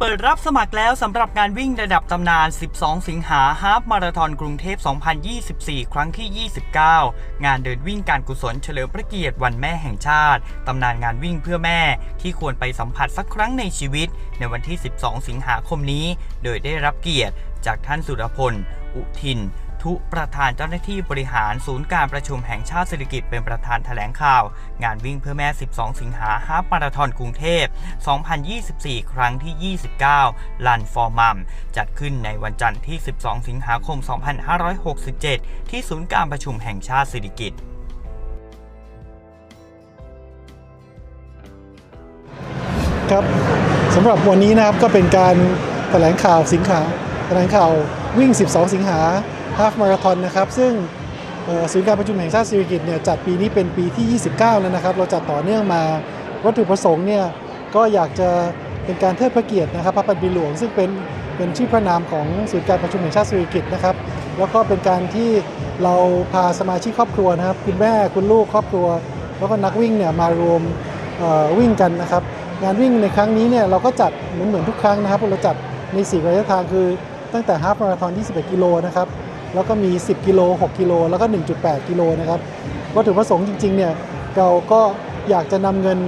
เปิดรับสมัครแล้วสำหรับงานวิ่งระดับตำนาน 12 สิงหาฮาฟมาราธอนกรุงเทพ 2024 ครั้งที่ 29 งานเดินวิ่งการกุศลเฉลิมพระเกียรติวันแม่แห่งชาติ ตำนานงานวิ่งเพื่อแม่ ที่ควรไปสัมผัสสักครั้งในชีวิต ในวันที่ 12 สิงหาคมนี้ โดยได้รับเกียรติจากท่านสุรพล อุทิน ทุประธานเจ้าหน้าที่บริหารศูนย์การประชุมแห่งชาติเศรษฐกิจเป็นประธานแถลงข่าว งานวิ่งเพื่อแม่ 12 สิงหาฮาฟมาราธอนกรุงเทพ 2024 ครั้งที่ 29 ลันฟอร์มัม จัดขึ้นในวันจันทร์ที่ 12 สิงหาคม 2567 ที่ศูนย์การประชุมแห่งชาติเศรษฐกิจครับสำหรับวันนี้นะครับก็เป็นการแถลงข่าวสิงหาแถลงข่าววิ่ง 12 สิงหา ฮาฟมาราธอนนะครับ ซึ่งเอ่อศูนย์การประชุมแห่งชาติศิริกิตเนี่ยจัดปีนี้เป็นปีที่ 29 แล้วนะครับ เราจัดต่อเนื่องมาวัตถุประสงค์เนี่ยก็อยากจะเป็นการเทิดพระเกียรตินะครับ พระปัตบิหลวง ซึ่งเป็นเป็นชื่อพระนามของศูนย์การประชุมแห่งชาติศิริกิตนะครับ แล้วก็เป็นการที่เราพาสมาชิกครอบครัวนะครับ คุณแม่คุณลูกครอบครัว แล้วก็นักวิ่งเนี่ยมารวมวิ่งกันนะครับ งานวิ่งในครั้งนี้เนี่ยเราก็จัดเหมือนเหมือนทุกครั้งนะครับเราจัดใน4ระยะทางคือตั้งแต่ฮาฟมาราธอน 21 กิโลนะครับ แล้วก็มี 10 กิโล 6 กิโล แล้วก็ 1.8 กิโลนะครับวัตถุประสงค์จริงๆเนี่ยเราก็อยากจะนำเงิน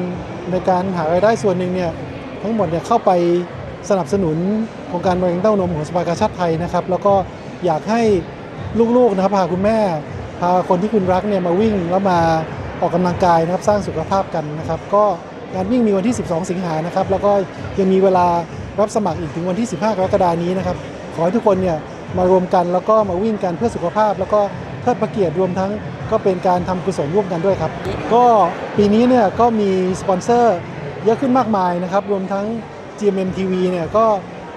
ในการหารายได้ส่วนหนึ่งเนี่ยทั้งหมดเนี่ยเข้าไปสนับสนุนโครงการมะเร็งเต้านมของสภากาชาติไทยนะครับ แล้วก็อยากให้ลูกๆนะครับพาคุณแม่ พาคนที่คุณรักเนี่ยมาวิ่งแล้วมาออกกำลังกายนะครับสร้างสุขภาพกันนะครับ ก็งานวิ่งมีวันที่ 12 สิงหานะครับ แล้วก็ยังมีเวลารับสมัครอีกถึงวันที่ 15 กรกฎานี้นะครับ ขอให้ทุกคนเนี่ย มารวมกันแล้วก็มาวิ่งกันเพื่อสุขภาพ แล้วก็เทิดพระเกียรติรวมทั้งก็เป็นการทำกุศลร่วมกันด้วยครับ ก็ปีนี้เนี่ยก็มีสปอนเซอร์เยอะขึ้นมากมายนะครับ รวมทั้ง GMM TV เนี่ยก็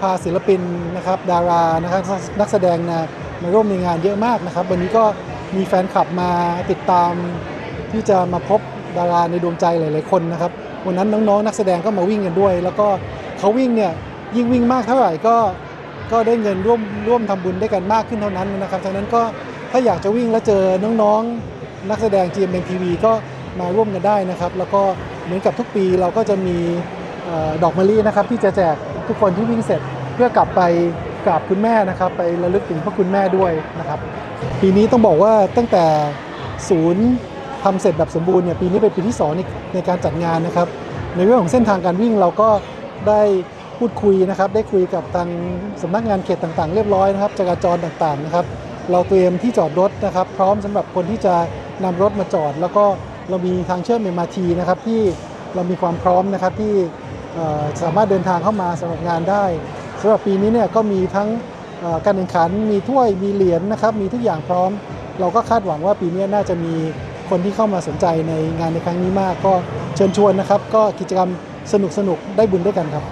พาศิลปินนะครับดารานะครับนักแสดงนะมาร่วมในงานเยอะมากนะครับ วันนี้ก็มีแฟนคลับมาติดตาม ที่จะมาพบดาราในดวงใจหลาย ๆ คนนะครับวันนั้นน้อง ๆ นักแสดงก็มาวิ่งกันด้วย แล้วก็เขาวิ่งเนี่ยยิ่งวิ่งมากเท่าไหร่ก็ ก็ได้เงินร่วมร่วมทำบุญด้วยกันมากขึ้นเท่านั้นนะครับฉะนั้นก็ถ้าอยากจะวิ่งแล้วเจอน้องๆ นักแสดง GMM TV ก็มาร่วมกันได้นะครับ แล้วก็เหมือนกับทุกปีเราก็จะมีออดอกมะลินะครับที่จะแจกทุกคนที่วิ่งเสร็จเพื่อกลับไปกราบคุณแม่นะครับไประลึกถึงพระคุณแม่ด้วยนะครับ ปีนี้ต้องบอกว่าตั้งแต่ศูนย์ทำเสร็จแบบสมบูรณ์เนี่ยปีนี้เป็นปีที่2ในในการจัดงานนะครับ ในเรื่องของเส้นทางการวิ่งเราก็ได้ พูดคุยนะครับ ได้คุยกับทางสำนักงานเขตต่างๆ เรียบร้อยนะครับจราจรต่างๆนะครับ เราเตรียมที่จอดรถนะครับ พร้อมสำหรับคนที่จะนำรถมาจอด แล้วก็เรามีทางเชื่อม MRT นะครับที่เรามีความพร้อมนะครับที่สามารถเดินทางเข้ามาสำหรับงานได้สำหรับปีนี้เนี่ยก็มีทั้งการแข่งขันมีถ้วยมีเหรียญนะครับ มีทุกอย่างพร้อม เราก็คาดหวังว่าปีนี้น่าจะมีคนที่เข้ามาสนใจในงานในครั้งนี้มาก ก็เชิญชวนนะครับ ก็กิจกรรมสนุกๆได้บุญด้วยกันครับ